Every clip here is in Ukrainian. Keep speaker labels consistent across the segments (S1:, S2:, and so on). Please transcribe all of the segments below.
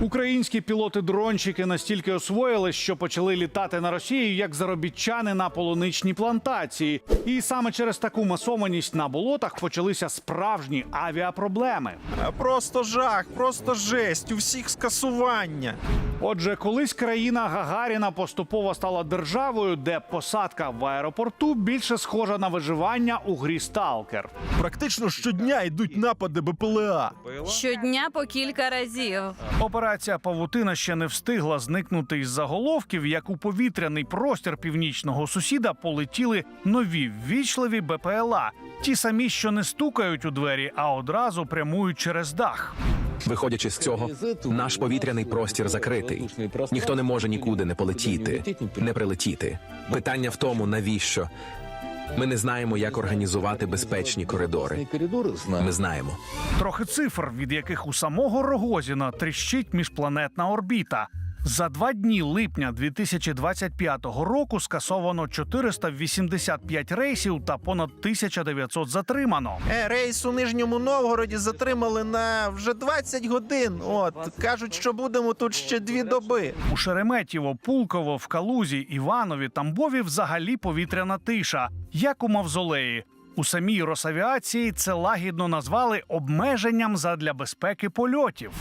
S1: Українські пілоти-дронщики настільки освоїли, що почали літати на Росію як заробітчани на полуничній плантації. І саме через таку масованість на болотах почалися справжні авіапроблеми.
S2: Просто жах, просто жесть, у всіх скасування.
S1: Отже, колись країна Гагаріна поступово стала державою, де посадка в аеропорту більше схожа на виживання у грі Сталкер.
S2: Практично щодня йдуть напади БПЛА.
S3: Щодня по кілька разів.
S1: Операція Павутина ще не встигла зникнути із заголовків, як у повітряний простір північного сусіда полетіли нові ввічливі БПЛА. Ті самі, що не стукають у двері, а одразу прямують через дах.
S4: Виходячи з цього, наш повітряний простір закритий. Ніхто не може нікуди не полетіти, не прилетіти. Питання в тому, навіщо? Ми не знаємо, як організувати безпечні коридори. Ми знаємо.
S1: Трохи цифр, від яких у самого Рогозіна тріщить міжпланетна орбіта. За два дні липня 2025 року скасовано 485 рейсів та понад 1900 затримано.
S2: Е, рейс у Нижньому Новгороді затримали на вже 20 годин. От кажуть, що будемо тут ще дві доби.
S1: У Шереметєво, Пулково, в Калузі, Іванові, Тамбові взагалі повітряна тиша, як у мавзолеї. У самій Росавіації це лагідно назвали обмеженням задля безпеки польотів.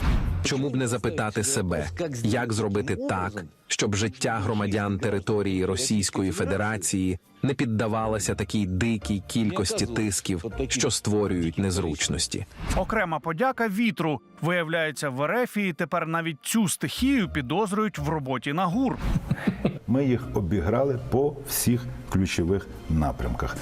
S4: Чому б не запитати себе, як зробити так, щоб життя громадян території Російської Федерації не піддавалося такій дикій кількості тисків, що створюють незручності?
S1: Окрема подяка вітру. Виявляється, в Ерефії тепер навіть цю стихію підозрюють в роботі на ГУР.
S5: Ми їх обіграли по всіх ключових напрямках.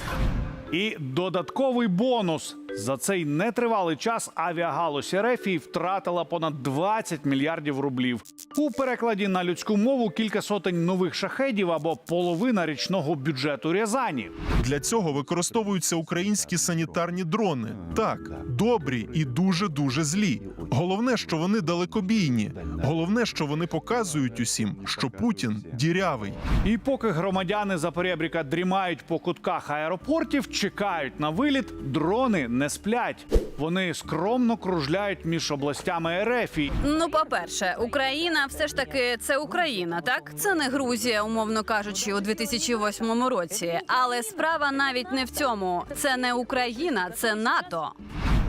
S1: І додатковий бонус за цей нетривалий час авіагалузь Ерефії втратила понад 20 мільярдів рублів. У перекладі на людську мову кілька сотень нових шахедів або половина річного бюджету Рязані.
S6: Для цього використовуються українські санітарні дрони. Так, добрі і дуже дуже злі. Головне, що вони далекобійні. Головне, що вони показують усім, що Путін дірявий.
S1: І поки громадяни Запорєбріка дрімають по кутках аеропортів, чекають на виліт, дрони не сплять. Вони скромно кружляють між областями Ерефії.
S3: Ну, по-перше, Україна все ж таки це Україна, так? Це не Грузія, умовно кажучи, у 2008 році. Але справа навіть не в цьому. Це не Україна, це НАТО.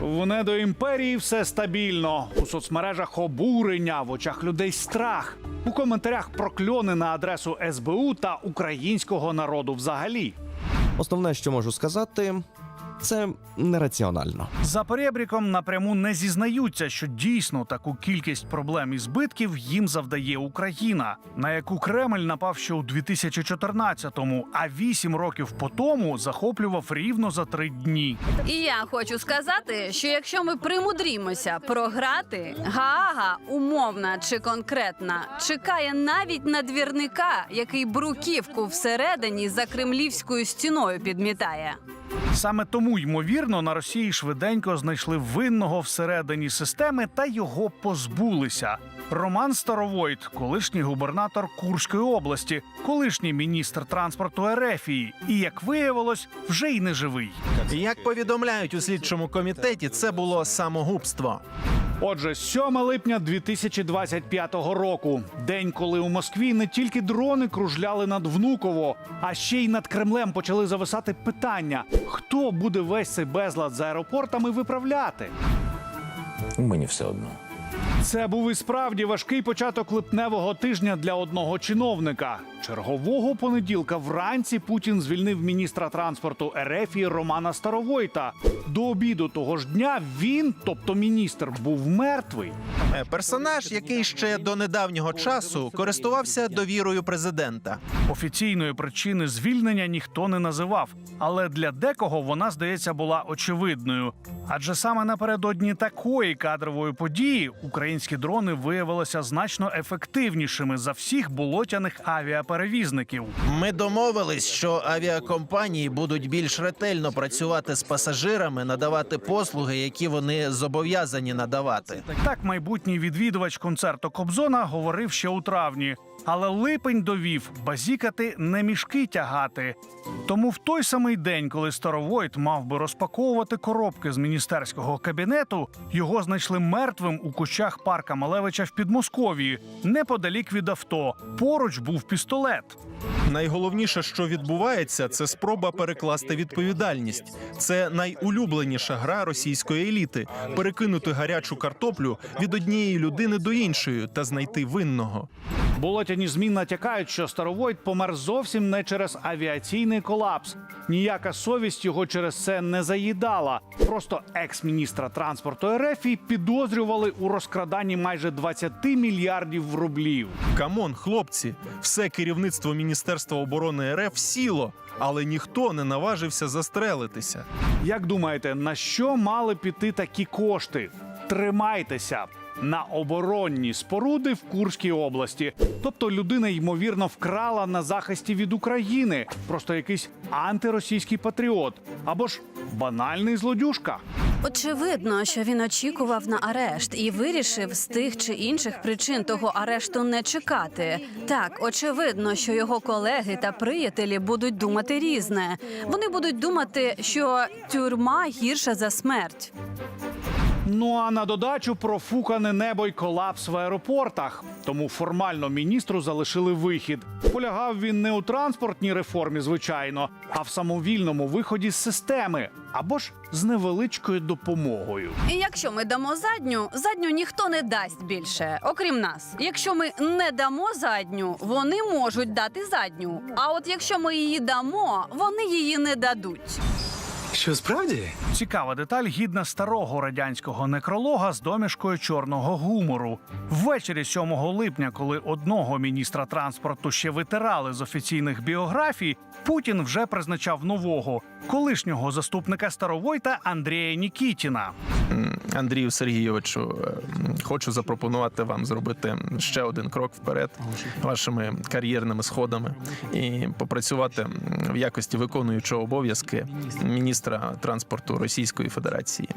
S1: В недоімперії все стабільно. У соцмережах обурення, в очах людей страх. У коментарях прокльони на адресу СБУ та українського народу взагалі.
S7: Основне, що можу сказати, це нераціонально.
S1: За перебріком напряму не зізнаються, що дійсно таку кількість проблем і збитків їм завдає Україна, на яку Кремль напав ще у 2014-му, а вісім років по тому захоплював рівно за три дні.
S3: І я хочу сказати, що якщо ми примудрімося програти, Гаага, умовна чи конкретна, чекає навіть на двірника, який бруківку всередині за кремлівською стіною підмітає.
S1: Саме тому, ймовірно, на Росії швиденько знайшли винного всередині системи та його позбулися. Роман Старовойт, колишній губернатор Курської області, колишній міністр транспорту Ерефії, і як виявилось, вже й не живий.
S2: Як повідомляють у слідчому комітеті, це було самогубство.
S1: Отже, 7 липня 2025 року, день, коли у Москві не тільки дрони кружляли над Внуково, а ще й над Кремлем почали зависати питання: хто буде весь цей безлад з аеропортами виправляти?
S8: Мені все одно.
S1: Це був і справді важкий початок липневого тижня для одного чиновника. Чергового понеділка вранці Путін звільнив міністра транспорту Ерефії Романа Старовойта. До обіду того ж дня він, тобто міністр, був мертвий.
S2: Е, Персонаж, який ще до недавнього часу користувався довірою президента.
S1: Офіційної причини звільнення ніхто не називав, але для декого вона, здається, була очевидною. Адже саме напередодні такої кадрової події українські дрони виявилися значно ефективнішими за всіх болотяних авіаперевізників.
S2: Ми домовились, що авіакомпанії будуть більш ретельно працювати з пасажирами, надавати послуги, які вони зобов'язані надавати.
S1: Так майбутній відвідувач концерту Кобзона говорив ще у травні. Але липень довів базікати не мішки тягати. Тому в той самий день, коли Старовойт мав би розпаковувати коробки з міністерського кабінету, його знайшли мертвим у кущах будинках парка Малевича в Підмосков'ї, неподалік від авто. Поруч був пістолет.
S6: Найголовніше, що відбувається, це спроба перекласти відповідальність. Це найулюбленіша гра російської еліти перекинути гарячу картоплю від однієї людини до іншої та знайти винного.
S1: Болотяні змі натякають, що Старовойт помер зовсім не через авіаційний колапс. Ніяка совість його через це не заїдала. Просто екс-міністра транспорту РФ і підозрювали у розкраданні майже 20 мільярдів рублів.
S6: Камон, хлопці, все керівництво Міністерства оборони РФ сіло, але ніхто не наважився застрелитися.
S1: Як думаєте, на що мали піти такі кошти? Тримайтеся на оборонні споруди в Курській області. Тобто людина ймовірно вкрала на захисті від України, просто якийсь антиросійський патріот або ж банальний злодюжка.
S3: Очевидно, що він очікував на арешт і вирішив з тих чи інших причин того арешту не чекати. Так, очевидно, що його колеги та приятелі будуть думати різне. Вони будуть думати, що тюрма гірша за смерть.
S1: Ну а на додачу профукане небо й колапс в аеропортах. Тому формально міністру залишили вихід. Полягав він не у транспортній реформі, звичайно, а в самовільному виході з системи або ж з невеличкою допомогою.
S3: І якщо ми дамо задню, задню ніхто не дасть більше, окрім нас. Якщо ми не дамо задню, вони можуть дати задню. А от якщо ми її дамо, вони її не дадуть.
S4: Що справді?
S1: Цікава деталь гідна старого радянського некролога з домішкою чорного гумору. Ввечері 7 липня, коли одного міністра транспорту ще витирали з офіційних біографій, Путін вже призначав нового колишнього заступника Старовойта Андрія Нікітіна.
S6: Андрію Сергійовичу, е, хочу запропонувати вам зробити ще один крок вперед вашими кар'єрними сходами і попрацювати в якості виконуючого обов'язки міністра транспорту Російської Федерації.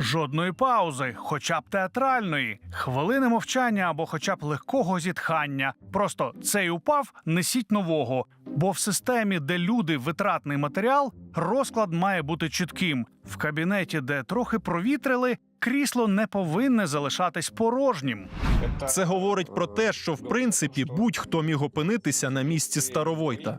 S1: Жодної паузи, хоча б театральної, хвилини мовчання або хоча б легкого зітхання. Просто цей упав, несіть нового. Бо в системі, де люди витратний матеріал, розклад має бути чітким. В кабінеті, де трохи провітрили, крісло не повинне залишатись порожнім.
S6: Це говорить про те, що в принципі будь-хто міг опинитися на місці Старовойта.